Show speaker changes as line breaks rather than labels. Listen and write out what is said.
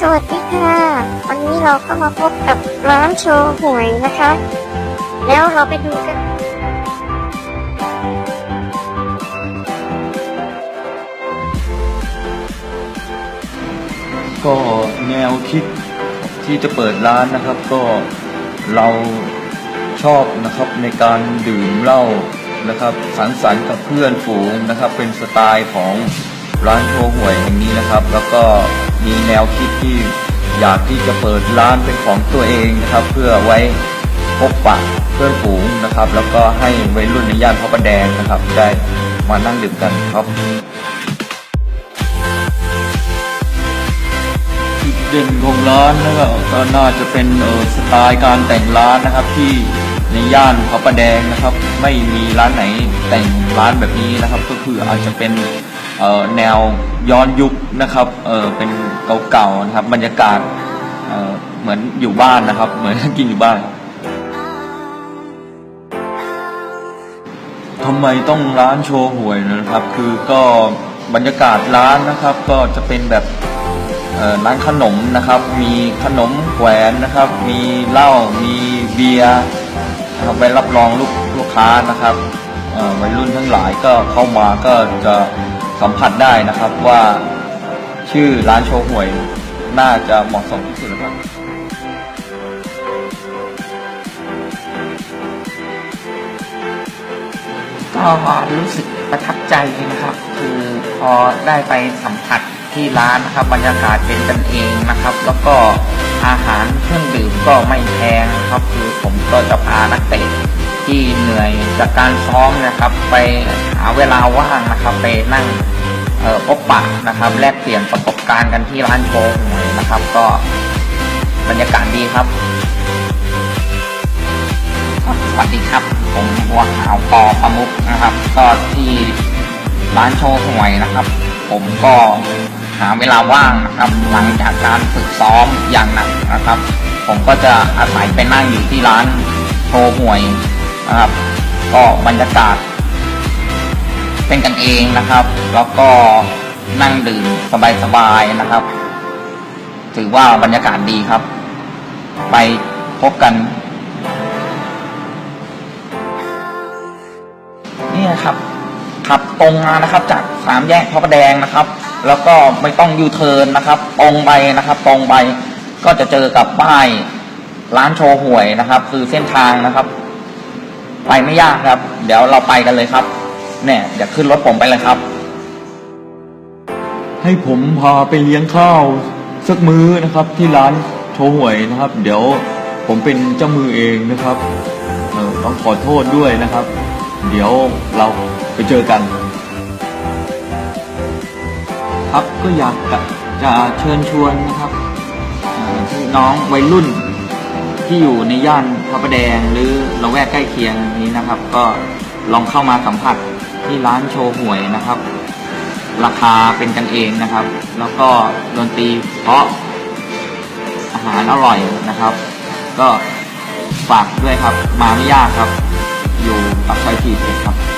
สวัสดีค่ะ วันนี้เราก็มาพบกับร้านโชว์หวยนะคะ แล้วเราไปดูกัน
ก็แนวคิดที่จะเปิดร้านนะครับ ก็เราชอบนะครับในการดื่มเหล้านะครับสังสรรค์กับเพื่อนฝูงนะครับ เป็นสไตล์ของร้านโชว์หวยแห่งนี้นะครับ แล้วก็มีแนวคิดที่อยากที่จะเปิดร้านเป็นของตัวเองนะครับ เพื่อไว้พบปะเพื่อนฝูงนะครับ แล้วก็ให้วัยรุ่นในย่านพระประแดงนะครับ ได้มานั่งดื่มกันครับ จุดเด่นของร้านนะครับก็น่าจะเป็นเออสไตล์การแต่งร้านนะครับที่ในย่านพระประแดงนะครับ ไม่มีร้านไหนแต่งร้านแบบนี้นะครับ ก็คืออาจจะเป็นออแนวย้อนยุคนะครับเออเป็นเก่าๆนะครับบรรยากาศเออเหมือนอยู่บ้านนะครับ เหมือนกินอยู่บ้านทำไมต้องร้านโชว์หวยนะครับ คือก็บรรยากาศร้านนะครับ ก็จะเป็นแบบ ร้านขนมนะครับ มีขนมแขวนนะครับ มีเหล้า มีเบียร์นะครับไว้รับรองลูกลูกค้านะครับวัยรุ่นทั้งหลายก็เข้ามาก็จะสัมผัสได้นะครับว่าชื่อร้านโชว์หวยน่าจะเหมาะสมที่สุดนะครับ
ก็รู้สึกประทับใจนะครับ คือพอได้ไปสัมผัส ที่ร้านนะครับบรรยากาศเป็นกันเองนะครับ แล้วก็อาหารเครื่องดื่มก็ไม่แพงครับคือผมก็จะพานักเตะที่เหนื่อยจากการซ้อมนะครับ ไปหาเวลาว่างนะครับไปนั่งพบปะนะครับ แลกเปลี่ยนประสบการณ์กันที่ร้านโชว์หวยนะครับ ก็บรรยากาศดีครับ สวัสดีครับ ผมบัวขาวปอประมุกนะครับ ก็ที่ร้านโชว์หวยนะครับ ผมก็ หาเวลาว่างนะครับ หลังจากการฝึกซ้อมอย่างหนักนะครับ ผมก็จะอาศัยไปนั่งอยู่ที่ร้านโชว์หวยนะครับ ก็บรรยากาศ เป็นกันเองนะครับ แล้วก็นั่งดื่มสบายๆนะครับ ถือว่าบรรยากาศดีครับ ไปพบกันนี่นะครับขับตรงมานะครับ จากสามแยกพระประแดงนะครับ แล้วก็ไม่ต้องยูเทิร์นนะครับ ตรงไปนะครับ ตรงไปก็จะเจอกับป้ายร้านโชว์หวยนะครับ คือเส้นทางนะครับ ไปไม่ยากครับ เดี๋ยวเราไปกันเลยครับเนี่ยเดี๋ยวขึ้นรถผมไปเลยครับ
ให้ผมพาไปเลี้ยงข้าวสักมื้อนะครับ ที่ร้านโชว์หวยนะครับ เดี๋ยวผมเป็นเจ้ามือเองนะครับต้องขอโทษด้วยนะครับ เดี๋ยวเราไปเจอกัน ครับก็อยากจะเชิญชวนนะครับน้องวัยรุ่นที่อยู่ในย่านพระประแดงหรือละแวกใกล้เคียงนี้นะครับ ก็ลองเข้ามาสัมผัสที่ร้านโชว์หวยนะครับ ราคาเป็นกันเองนะครับ แล้วก็ดนตรีเพราะอาหารอร่อยนะครับ ก็ฝากด้วยครับมาไม่ยากครับ อยู่ปักซอยที่เครับ